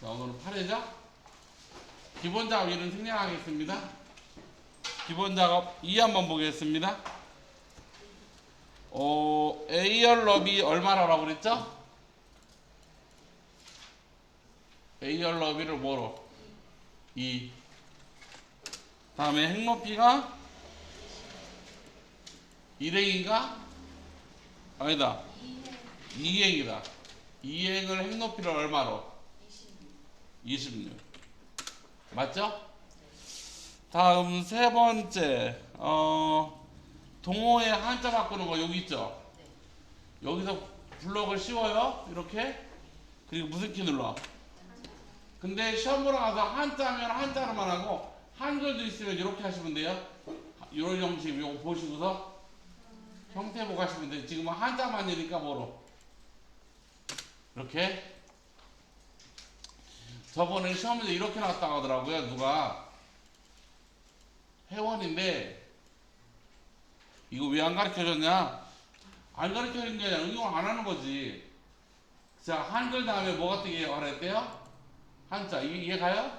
자, 오늘은 8회죠? 기본 작업 1은 생략하겠습니다. 기본 작업 2 한번 보겠습니다. 어, A열 럽이 얼마라고 그랬죠? A열 럽이를 뭐로? 2. 다음에 핵높이가 1행인가? 아니다. 2행이다. 2행을 핵높이를 얼마로? 26. 맞죠? 다음 세 번째. 어, 동호회 한자 바꾸는 거 여기 있죠? 여기서 블럭을 씌워요. 이렇게. 그리고 무슨 키 눌러? 근데 시험 보러 가서 한자면 한자로만 하고 한글도 있으면 이렇게 하시면 돼요. 이런 형식 이거 보시고서 형태 보고 하시면 돼요. 지금은 한자만이니까 뭐로? 이렇게. 저번에 시험에서 이렇게 나왔다고 하더라고요. 누가 회원인데 이거 왜 안 가르쳐 줬냐? 안 가르쳐 준 게 아니라 응용 안 하는 거지. 자, 한글 다음에 뭐가 뜨게 하랬대요? 한자. 이해, 이해 가요?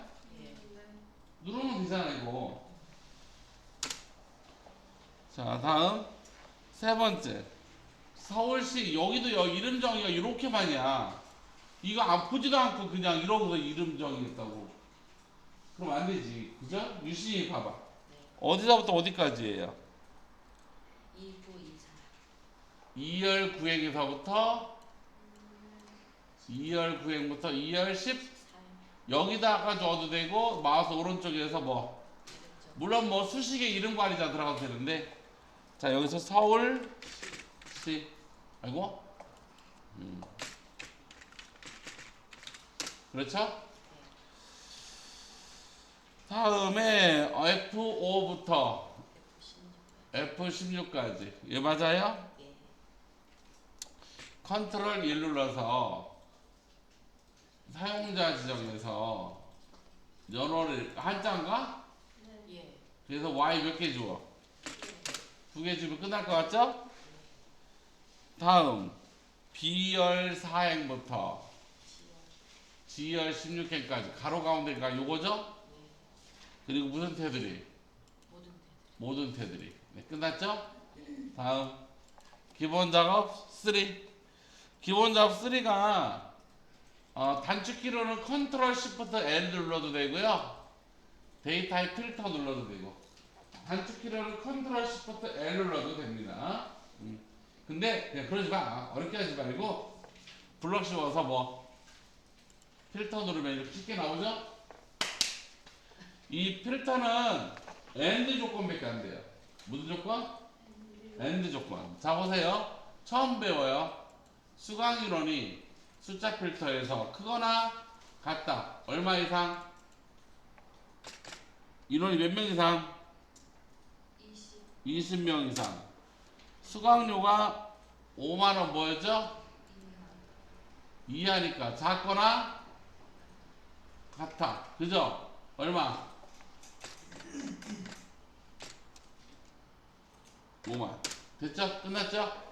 누르면 되잖아, 이거. 자, 다음. 세 번째. 서울시, 여기도 여 이름 정의가 이렇게만이야. 이거 아프지도 않고 그냥 이러고서 이름 정의했다고. 그럼 안 되지. 그죠? 유시 봐봐. 어디서부터 어디까지예요? 2열 9행에서부터 2열 9행부터 2열 10 여기다가 줘도 되고 마우스 오른쪽에서 뭐 물론 뭐 수식의 이름 관리자 들어가도 되는데 자 여기서 서울 시 아이고 음. 그렇죠? 다음에 F5부터 F16까지 예 맞아요? 컨트롤 1 눌러서 사용자 지정에서 연어를 한자인가? 그래서 Y 몇 개 주어? 두 개 주면 끝날 것 같죠? 다음 B열 4행부터 G열 16행까지 가로 가운데가 요거죠? 그리고 무슨 태들이? 모든 태들이 네, 끝났죠? 다음. 기본 작업 3 기본 작업 3가 어, 단축키로는 컨트롤 시프트 L 눌러도 되고요. 데이터의 필터 눌러도 되고. 단축키로는 컨트롤 시프트 L 눌러도 됩니다. 음. 근데 그냥 그러지 마. 어렵게 하지 말고. 블럭 씌워서 뭐 필터 누르면 이렇게 쉽게 나오죠? 이 필터는 AND 조건밖에 안 돼요. 무슨 조건? AND 조건. 자 보세요. 처음 배워요. 수강 인원이 숫자 필터에서 크거나 같다. 얼마 이상? 인원이 몇 명 이상? 20 명 이상. 수강료가 5만 원 뭐였죠? 이하니까 작거나 같아. 그죠? 얼마? 5만. 됐죠? 끝났죠?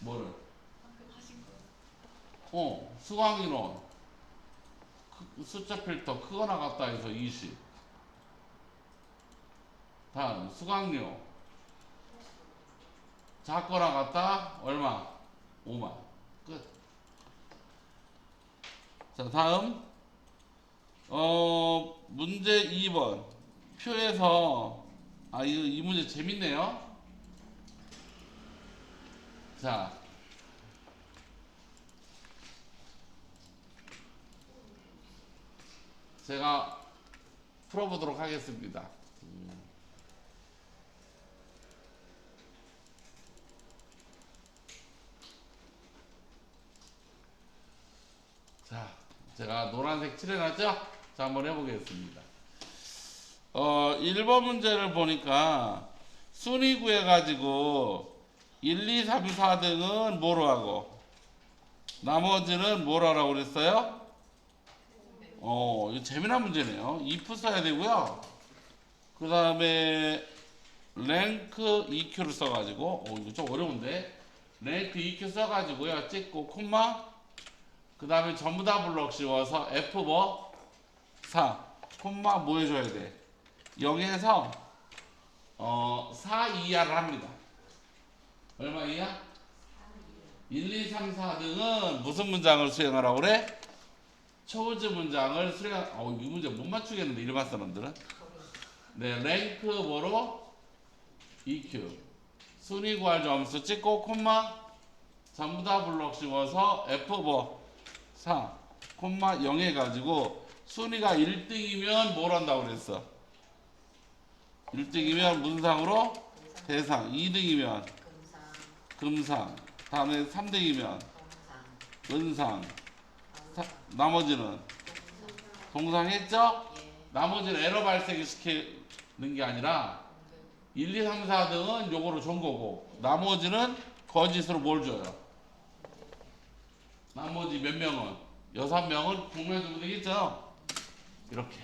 뭐를? 어, 수강인원. 크- 숫자 필터 크거나 같다 해서 20. 다음, 수강료. 작거나 같다? 얼마? 5만. 끝. 자, 다음. 어, 문제 2번. 표에서, 아, 이, 이 문제 재밌네요. 자. 제가 풀어보도록 하겠습니다. 음. 자, 제가 노란색 칠해놨죠? 자, 한번 해보겠습니다. 어, 1번 문제를 보니까 순위 구해가지고 1, 2, 3, 4등은 뭐로 하고 나머지는 뭐로 하라고 그랬어요? 어, 이거 재미난 문제네요. if 써야 되고요. 그 다음에 랭크 EQ를 써가지고 어, 이거 좀 어려운데 랭크 EQ 써가지고요. 찍고 콤마 그 다음에 전부 다 블록 씌워서 F 뭐? 4 콤마 뭐 해줘야 돼? 0에서 어, 4 이하를 합니다 얼마 이하? 1, 2, 3, 4등은 무슨 문장을 수행하라고 그래? 초우즈 문장을 수행 어, 이 문제 못 맞추겠는데 일반 사람들은 네 랭크 뭐로? EQ 순위 구할 점수 찍고 콤마 전부 다 블록 씌워서 F 뭐 4, 콤마 0 해가지고 순위가 1등이면 뭘 한다고 그랬어? 1등이면 무슨 상으로? 대상 2등이면 금상, 다음에 3등이면 동상, 은상 사- 나머지는 동상 했죠? 예, 나머지는 에러 발생시키는 게 아니라 1, 2, 3, 4등은 요거로 준 거고 나머지는 거짓으로 뭘 줘요? 나머지 몇 명은? 여섯 명은 공면 주면 되겠죠? 이렇게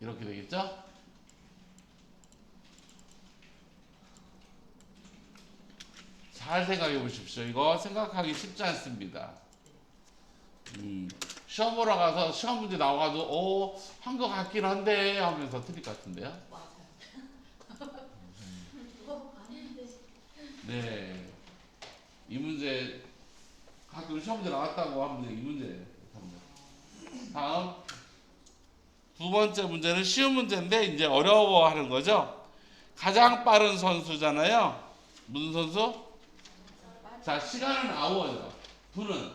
이렇게 되겠죠? 잘 생각해 보십시오. 이거 생각하기 쉽지 않습니다. 음, 시험 보러 가서 시험 문제 나와가지고 오, 한거 같긴 한데 하면서 틀릴 것 같은데요? 맞아요. 네. 이 문제 가끔 시험 문제 나왔다고 하면 이 문제. 다음 두 번째 문제는 쉬운 문제인데 이제 어려워하는 거죠. 가장 빠른 선수잖아요. 무슨 선수? 자 시간은 아워죠. 분은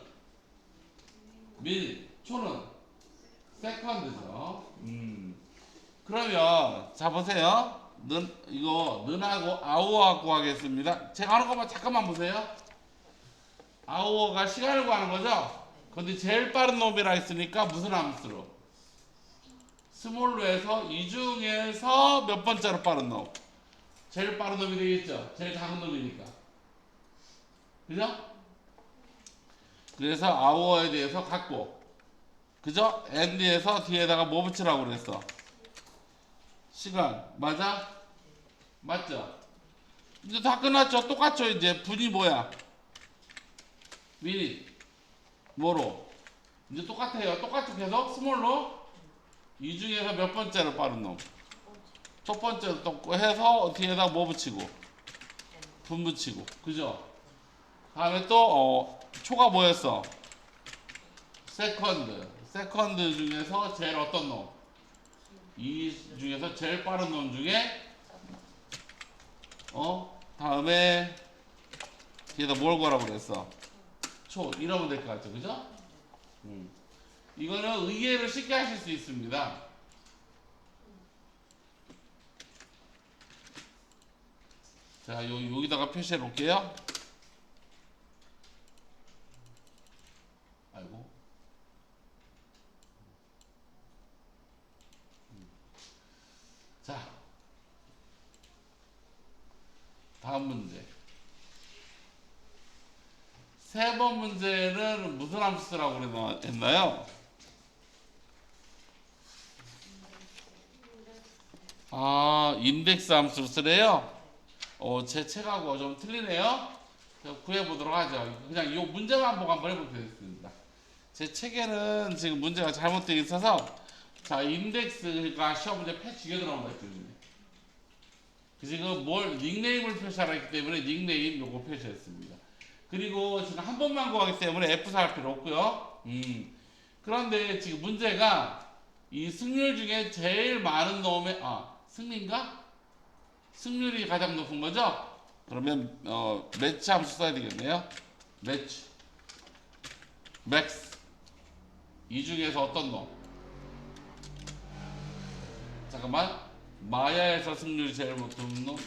민, 초는 세컨드죠. 음. 그러면 자 보세요. 는 이거 는하고 아우어하고 하겠습니다. 제가 하는 것만 잠깐만 보세요. 아우어가 시간을 구하는 거죠. 근데 제일 빠른 놈이라 했으니까 무슨 함수로? 스몰로 해서 이 중에서 몇 번째로 빠른 놈? 제일 빠른 놈이 되겠죠. 제일 작은 놈이니까. 그죠? 그래서 아우어에 대해서 갖고 그죠? 엔드에서 뒤에다가 뭐 붙이라고 그랬어? 시간 맞아? 맞죠? 이제 다 끝났죠? 똑같죠? 이제 분이 뭐야? 미니 뭐로? 이제 똑같아요. 똑같죠? 계속 스몰로 이 중에서 몇 번째로 빠른 놈? 첫 번째로 또 해서 뒤에다 뭐 붙이고 분 붙이고 그죠? 다음에 또 어, 초가 뭐였어? 세컨드 세컨드 중에서 제일 어떤 놈? 이 중에서 제일 빠른 놈 중에 어 다음에 뒤에다 뭘 거라고 그랬어? 초 이러면 될 것 같죠, 그죠? 음. 이거는 의외로 쉽게 하실 수 있습니다. 자, 요, 여기다가 표시해 놓을게요. 아이고. 자, 다음 문제. 세 번 문제는 무슨 함수라고 그랬나- 했나요? 아, 인덱스 함수를 쓰래요? 어, 제 책하고 좀 틀리네요? 구해보도록 하죠. 그냥 이 문제만 보고 한번 해보도록 하겠습니다. 제 책에는 지금 문제가 잘못되어 있어서 자, 인덱스가 시험 문제 패치게 들어온 거예요. 그 지금 뭘 닉네임을 표시하라 했기 때문에 닉네임 요거 표시했습니다. 그리고 지금 한 번만 구하기 때문에 F 할 필요 없고요. 음. 그런데 지금 문제가 이 승률 중에 제일 많은 놈의 아 승리인가? 승률이 가장 높은 거죠? 그러면 어 매치 함수 써야 되겠네요. 매치 맥스 이 중에서 어떤 놈? 잠깐만 마야에서 승률이 제일 높은 놈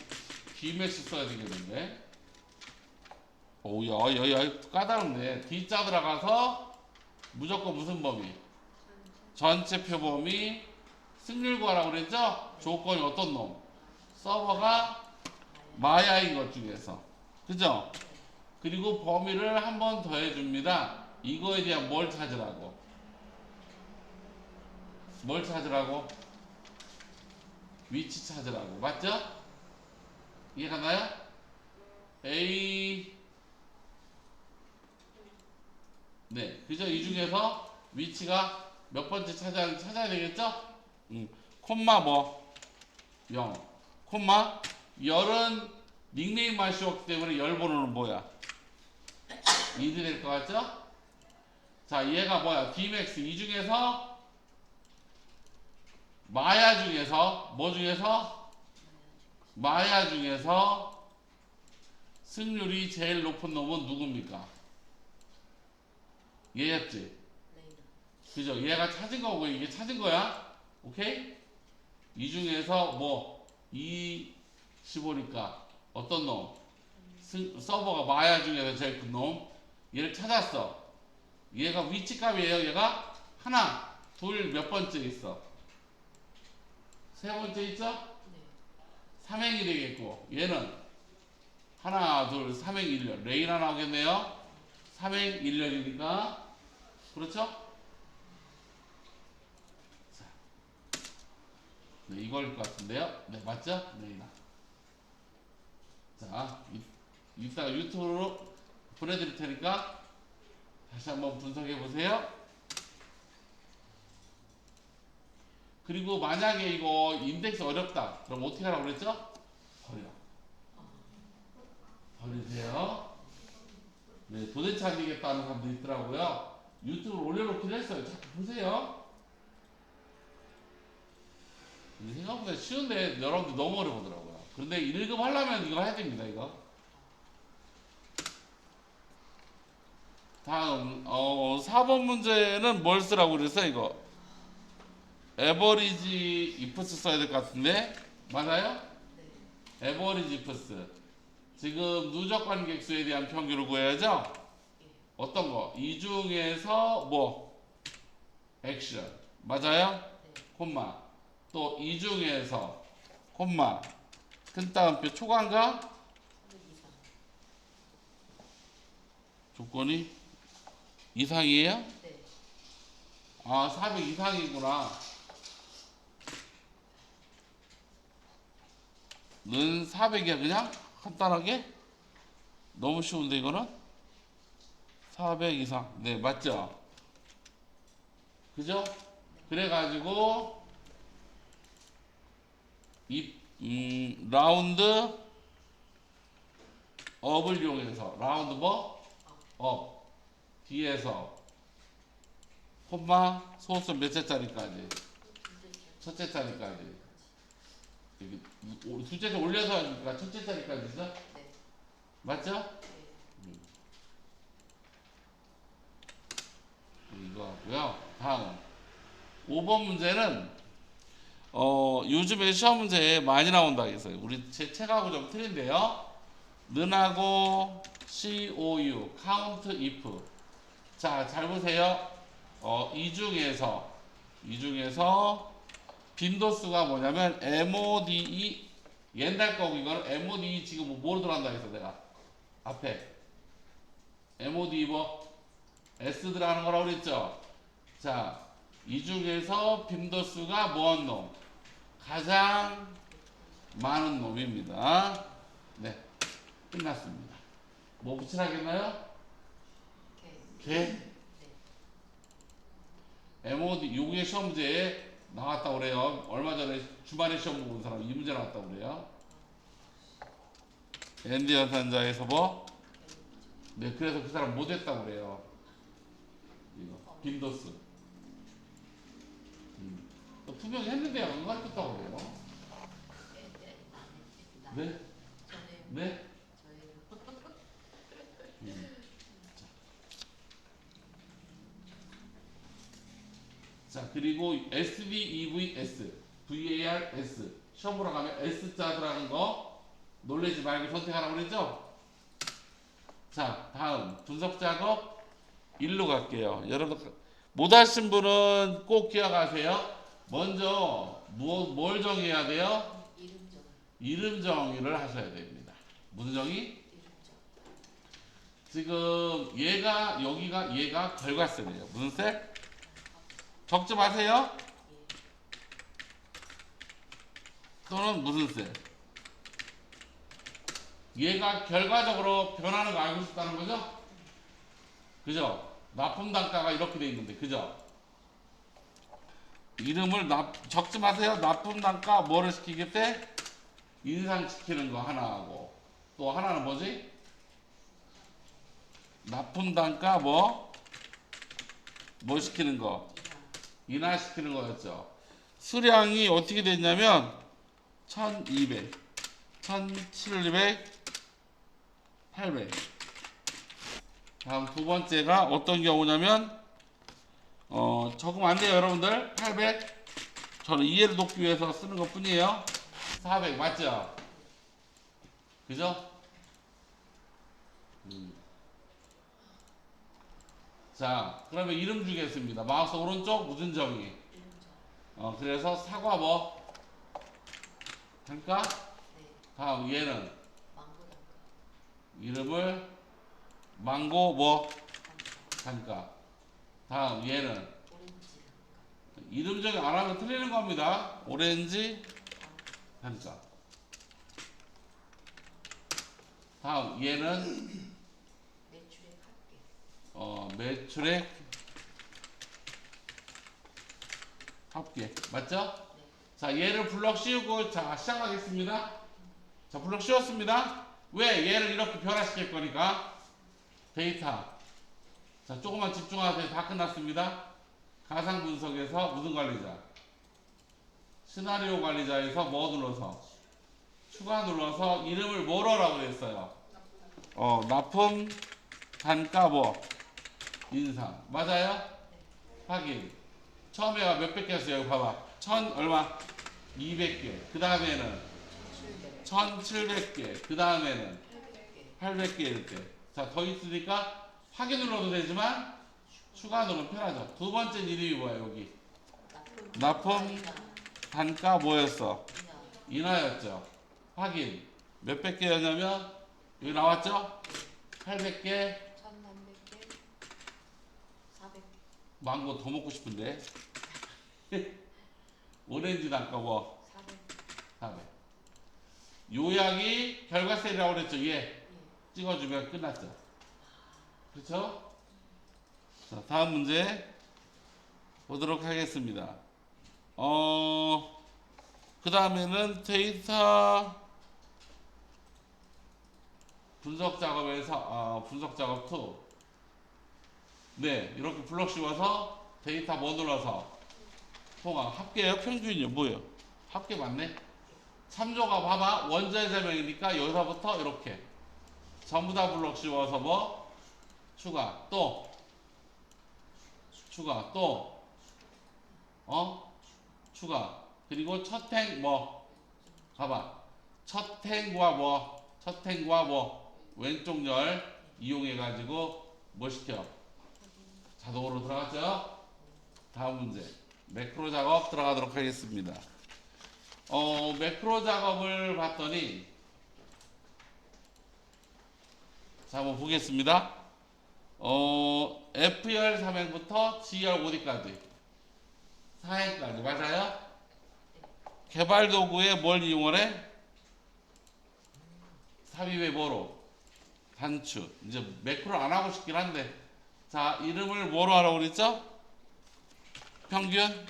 D매치 써야 되겠는데 오야 야야 까다롭네 D자 들어가서 무조건 무슨 범위? 전체 표범위 승률 구하라고 그랬죠? 조건이 어떤 놈? 서버가 마야인 것 중에서 그죠? 그리고 범위를 한 번 더 해줍니다 이거에 대한 뭘 찾으라고? 뭘 찾으라고? 위치 찾으라고 맞죠? 이해가나요? A 그죠? 이 중에서 위치가 몇 번째 찾아야, 찾아야 되겠죠? 음. 콤마 뭐? 0. 콤마 열은 닉네임만 씌웠기 때문에 열 번호는 뭐야? 1이 될 것 같죠? 자, 얘가 뭐야? Dmax 이 중에서 마야 중에서 뭐 중에서 마야 중에서 승률이 제일 높은 놈은 누굽니까? 얘였지. 그죠? 얘가 찾은 거고 이게 찾은 거야. 오케이? 이 중에서 뭐 2, 15니까 어떤 놈? 승- 서버가 마야 중에서 제일 큰 놈. 얘를 찾았어. 얘가 위치값이에요. 얘가 하나, 둘, 몇 번째 있어? 세 번째 있죠? 네. 삼행이 되겠고 얘는 하나, 둘, 삼행 일렬. 레이나 나오겠네요. 삼행 일렬이니까 그렇죠? 자, 네, 이걸 것 같은데요. 네, 맞죠? 레이나. 자, 이, 이따가 유튜브로 보내드릴 테니까 다시 한번 분석해 보세요. 그리고 만약에 이거 인덱스 어렵다. 그럼 어떻게 하라고 그랬죠? 버려. 버리세요. 네, 도대체 안 되겠다 하는 사람도 있더라고요. 유튜브로 올려놓긴 했어요. 자꾸 보세요. 생각보다 쉬운데 여러분들 너무 어려보더라고요. 그런데 1급 하려면 이거 해야 됩니다, 이거. 다음, 어, 4번 문제는 뭘 쓰라고 그랬어요, 이거? 에버리지 이프스 써야 될 것 같은데? 맞아요? 네. 에버리지 이프스. 지금 누적 관객수에 대한 평균을 구해야죠? 예. 어떤 거? 이 중에서 뭐? 액션. 맞아요? 네. 콤마. 또 이 중에서 콤마. 큰 따옴표 초과인가? 300 이상. 조건이 이상이에요? 네. 아, 400 이상이구나. 는 400이야, 그냥? 간단하게? 너무 쉬운데, 이거는? 400 이상. 네, 맞죠? 그죠? 그래가지고, 이, 음, 라운드 업을 이용해서, 라운드 뭐? 업. 뒤에서, 콤마 소수 몇째 자리까지 첫째 자리까지 오- 둘째 자 올려서 하니까 첫째 자리까지 있어? 네. 맞죠? 이거 하고요. 다음. 5번 문제는 어 요즘에 시험 문제에 많이 나온다 해서요. 우리 제 책하고 좀 틀린데요. 는하고 COU count if 자 잘 보세요. 어, 이 중에서 이 중에서 빈도수가 뭐냐면 MODE 옛날 거고 이거는 MODE 지금 뭐 뭐로 들어간다 해서 내가? 앞에. MODE 뭐 S 들어가는 거라고 그랬죠 자 이 중에서 빈도수가 뭐한 놈 가장 많은 놈입니다 네 끝났습니다 뭐 붙이라겠나요? 오케이. 개 MOD 요게 시험 문제에 나왔다 그래요. 얼마 전에 주말에 시험 보고 온 사람 이 문제 나왔다 그래요. 앤디 연산자에서 뭐? 네, 그래서 그 사람 못 했다 그래요. 빈도스. 음. 또 분명히 했는데 안 가르쳤다고 그래요. 네, 저는 네. 저예요. 자 그리고 SVEVS, VARS 시험 보러 가면 S자 들어가는 거 놀래지 말고 선택하라고 그랬죠? 자 다음 분석 작업 일로 갈게요. 여러분 못 하신 분은 꼭 기억하세요. 먼저 뭐, 뭘 정해야 돼요? 이름 정의를 하셔야 됩니다. 무슨 정의? 지금 얘가 여기가 얘가 결과셀이에요. 무슨 셀? 적지 마세요. 또는 무슨 셀? 얘가 결과적으로 변하는 거 알고 싶다는 거죠? 그죠? 납품 단가가 이렇게 돼 있는데 그죠? 이름을 납, 적지 마세요. 납품 단가 뭐를 시키겠대? 인상시키는 거 하나 하고 또 하나는 뭐지? 납품 단가 뭐? 뭐 시키는 거? 인하시키는 거였죠. 수량이 어떻게 됐냐면 1200, 1700, 800. 다음 두 번째가 어떤 경우냐면 어 적으면 안 돼요 여러분들 800 저는 이해를 돕기 위해서 쓰는 것 뿐이에요 400 맞죠? 그죠? 음. 자 그러면 이름 주겠습니다 마우스 오른쪽 무슨 정의. 어 그래서 사과 뭐 단가 네. 다음 얘는. 이름을 망고 뭐. 단가 다음 얘는. 이름 정의 안 하면 틀리는 겁니다 오렌지 단가 다음 얘는 매출액. 어 매출액 합계 맞죠? 네. 자 얘를 블럭 씌우고 자 시작하겠습니다 자 블럭 씌웠습니다 왜 얘를 이렇게 변화시킬 거니까 데이터. 자 조금만 집중하세요. 다 끝났습니다. 가상 분석에서 무슨 관리자? 시나리오 관리자에서 뭐 눌러서? 추가 눌러서 이름을 뭐로 하라고 그랬어요? 어 납품 단가 뭐. 인상. 맞아요? 확인. 처음에가 몇백 개였어요? 여기 봐봐. 천 얼마? 200개. 그 다음에는? 1700. 1700개. 그 다음에는? 800개. 800개 이렇게 자 더 있으니까 확인 눌러도 되지만 추가 누르면 편하죠 두 번째 이름이 뭐야 여기 납품. 단가 뭐였어. 인하였죠 확인 몇백 개였냐면 여기 나왔죠 800개 1300개. 400. 망고 더 먹고 싶은데 오렌지 단가 뭐 400. 400 요약이 결과세라고 그랬죠 얘 예. 찍어주면 끝났죠 그렇죠 자 다음 문제 보도록 하겠습니다 어, 그 다음에는 데이터 분석 작업에서, 아, 분석 작업 2. 네, 이렇게 블럭 씌워서 데이터 뭐 눌러서 통합. 합계예요? 평균이요? 뭐예요? 합계 맞네? 참조가 봐봐. 원자의 설명이니까 여기서부터 이렇게. 전부 다 블럭 씌워서 뭐? 추가. 또. 추가. 또. 어? 추가. 그리고 첫 행 뭐? 봐봐. 첫 행과 뭐? 첫 행과 뭐? 왼쪽 열 이용해 가지고 뭐 시켜? 자동으로 들어갔죠? 다음 문제. 매크로 작업 들어가도록 하겠습니다. 어, 매크로 작업을 봤더니 자, 한번 보겠습니다. 어, F열 3행부터 G열 5D까지 4행까지 맞아요? 개발 도구에 뭘 이용을 해? 삽입의 뭐로? 단추. 이제 매크로 안 하고 싶긴 한데. 자, 이름을 뭐로 하라고 그랬죠? 평균?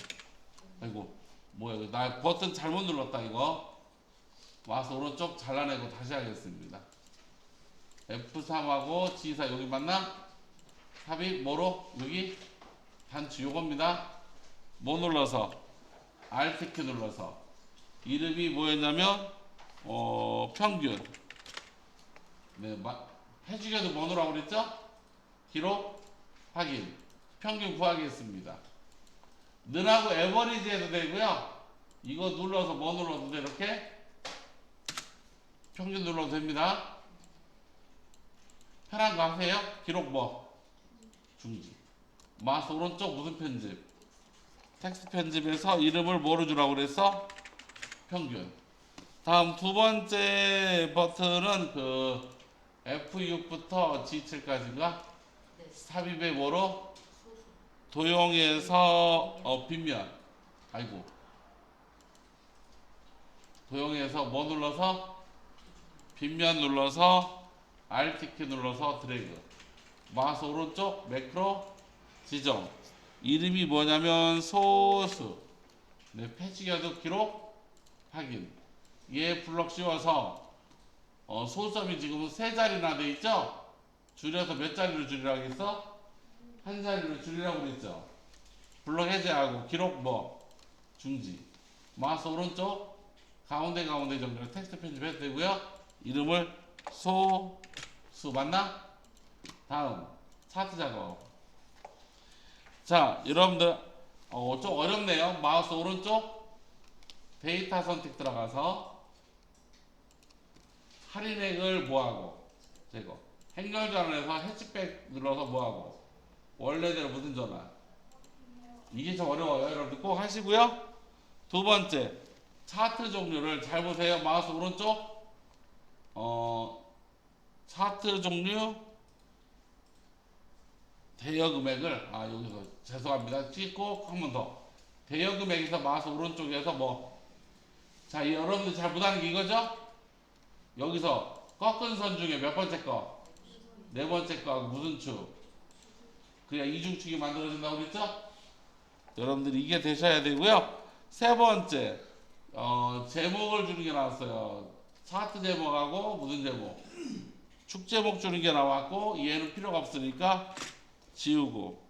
아이고, 뭐야, 나 버튼 잘못 눌렀다, 이거. 와서 오른쪽 잘라내고 다시 하겠습니다. F3하고 G4 여기 맞나? 삽입 뭐로? 여기? 단추 요겁니다. 뭐 눌러서? Alt 키 눌러서. 이름이 뭐였냐면, 어, 평균. 네, 마, 해주셔도 뭐 넣으라고 그랬죠? 기록, 확인, 평균 구하겠습니다. 는하고 에버리지 해도 되고요. 이거 눌러서 뭐 눌러도 돼, 이렇게? 평균 눌러도 됩니다. 편한 거 하세요. 기록 뭐? 중지. 마우스 오른쪽 무슨 편집? 텍스트 편집에서 이름을 뭐로 주라고 그랬어? 평균. 다음 두 번째 버튼은 그 F6부터 G7까지인가? 네. 삽입의 뭐로? 도형에서 어 빗면. 아이고. 도형에서 뭐 눌러서? 빗면 눌러서 Alt 키 눌러서 드래그. 마우스 오른쪽 매크로 지정. 이름이 뭐냐면 소수. 네, 패치기어도 기록 확인. 얘 블럭 씌워서 어, 소수점이 지금 세 자리나 돼 있죠? 줄여서 몇 자리로 줄이라고 했어? 한 자리로 줄이라고 그랬죠? 블럭 해제하고 기록 뭐 중지. 마우스 오른쪽 가운데 가운데 정도로 텍스트 편집해도 되고요. 이름을 소수 맞나? 다음 차트 작업. 자, 여러분들 어, 좀 어렵네요. 마우스 오른쪽 데이터 선택 들어가서 할인액을 뭐하고 제거. 행렬 전환에서 해치백 눌러서 뭐하고 원래대로 무슨 전환. 이게 좀 어려워요. 여러분들 꼭 하시고요. 두 번째 차트 종류를 잘 보세요. 마우스 오른쪽 어 차트 종류? 대여 금액을 아 여기서 죄송합니다. 찍고 한 번 더. 대여 금액에서 마우스 오른쪽에서 뭐. 자 여러분들 잘 못하는 게 이거죠? 여기서 꺾은 선 중에 몇 번째 거 네 번째 거 무슨 축 그래야 이중축이 만들어진다고 그랬죠? 여러분들이 이게 되셔야 되고요. 세 번째 어 제목을 주는 게 나왔어요 차트 제목하고 무슨 제목 축 제목 주는 게 나왔고 얘는 필요가 없으니까 지우고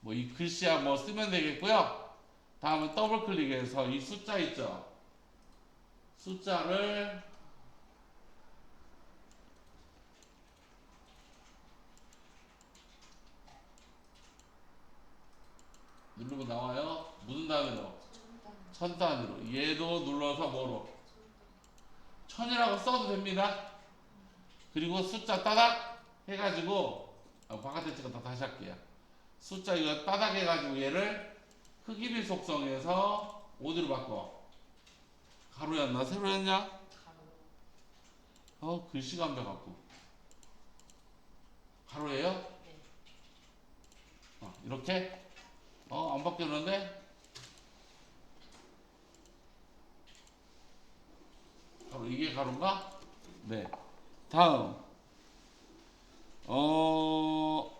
뭐 이 글씨야 뭐 쓰면 되겠고요. 다음에 더블 클릭해서 이 숫자 있죠. 숫자를 누르면 나와요. 무슨 단위로? 천 단위로. 얘도 눌러서 뭐로? 천이라고 써도 됩니다. 그리고 숫자 따닥 해가지고 어, 바깥에 찍었다 다시 할게요. 숫자 이거 따닥 해가지고 얘를 크기비 속성에서 어디로 바꿔? 가로였나 세로였냐? 가로. 어 글씨가 안 돼갖고 가로예요? 네. 어, 이렇게 어 안 바뀌었는데 가로 이게 가로인가? 네 다음 어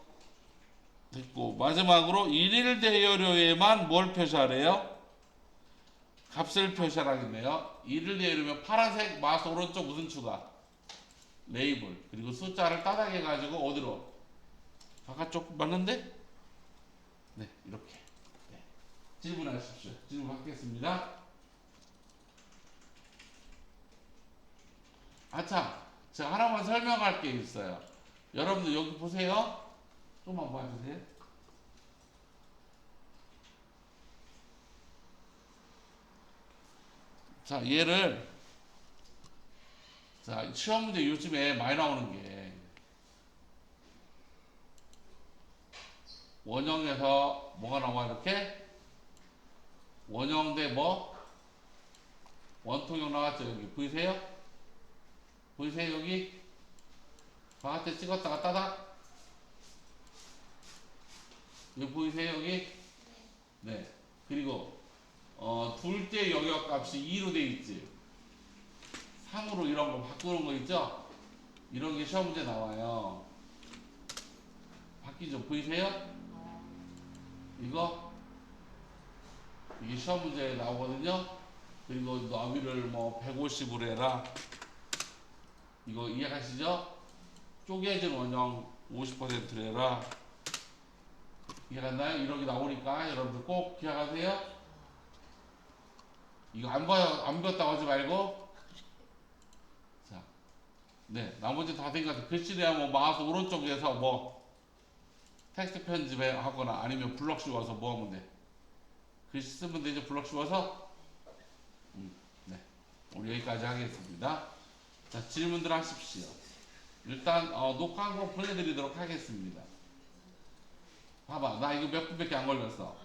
됐고 마지막으로 일일 대여료에만 뭘 표시하래요? 값을 표시하라겠네요. 일일 대여료면 파란색 마우스 오른쪽 무슨 추가? 레이블 그리고 숫자를 따닥해 가지고 어디로? 바깥쪽 맞는데? 네 이렇게 네. 질문하십시오. 질문 받겠습니다. 아참 제가 하나만 설명할 게 있어요. 여러분들 여기 보세요. 좀만 봐주세요. 자, 얘를 자, 시험 문제 요즘에 많이 나오는 게 원형에서 뭐가 나와 이렇게 원형 대 뭐? 원통형 나왔죠 여기 보이세요? 보이세요 여기? 바깥에 찍었다가 따닥 여기 보이세요 여기? 네. 그리고 어, 둘째 영역 값이 2로 돼 있지. 3으로 이런 거 바꾸는 거 있죠? 이런 게 시험 문제 나와요. 바뀌죠? 보이세요? 어, 이거 이게 시험 문제에 나오거든요. 그리고 너비를 뭐 150으로 해라. 이거 이해가시죠? 쪼개진 원형 50%로 해라. 이해갔나요? 이런 게 나오니까 여러분들 꼭 기억하세요. 이거 안 봐요, 안 배웠다고 하지 말고. 자, 네, 나머지 다 된 것 같아요. 글씨내야 뭐 마우스 오른쪽에서 뭐 텍스트 편집해 하거나 아니면 블럭 씌워서 뭐 하면 돼? 글씨 쓰면 되죠, 블럭 씌워서? 음, 네. 우리 여기까지 하겠습니다. 자, 질문들 하십시오. 일단, 어, 녹화한 거 보내드리도록 하겠습니다. 봐봐, 나 이거 몇 분밖에 안 걸렸어.